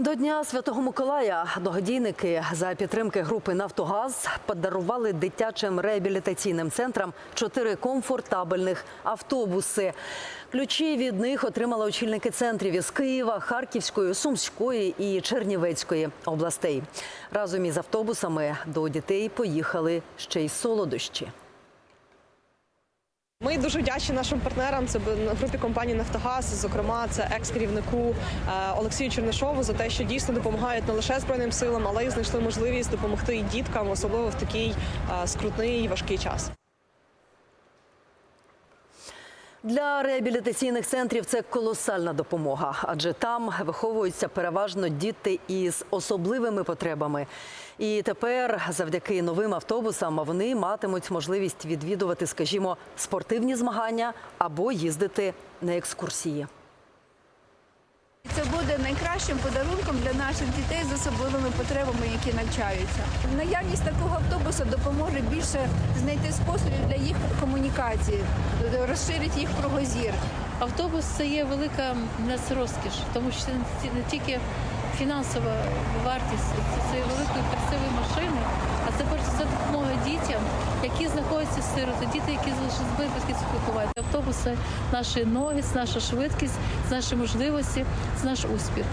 До Дня Святого Миколая благодійники за підтримки групи Нафтогаз подарували дитячим реабілітаційним центрам чотири комфортабельних автобуси. Ключі від них отримали очільники центрів із Києва, Харківської, Сумської і Чернівецької областей. Разом із автобусами до дітей поїхали ще й солодощі. Ми дуже вдячні нашим партнерам. Це групі компанії Нафтогаз, зокрема, це екс-керівнику е, Олексію Чернишову за те, що дійсно допомагають не лише збройним силам, але й знайшли можливість допомогти і діткам, особливо в такий е, скрутний і важкий час. Для реабілітаційних центрів це колосальна допомога, адже там виховуються переважно діти із особливими потребами. І тепер, завдяки новим автобусам, вони матимуть можливість відвідувати, скажімо, спортивні змагання або їздити на екскурсії. Буде найкращим подарунком для наших дітей з особливими потребами, які навчаються. Наявність такого автобуса допоможе більше знайти способів для їх комунікації, розширить їх кругозір. Автобус це є велика нас розкіш, тому що це не тільки фінансова вартість, це, великої красивої машини, а це перш за все дітям, які знаходяться сироти, діти, які залишились випадки батьківського Автобуси, наші ноги, наша швидкість, наші можливості, наш успіх.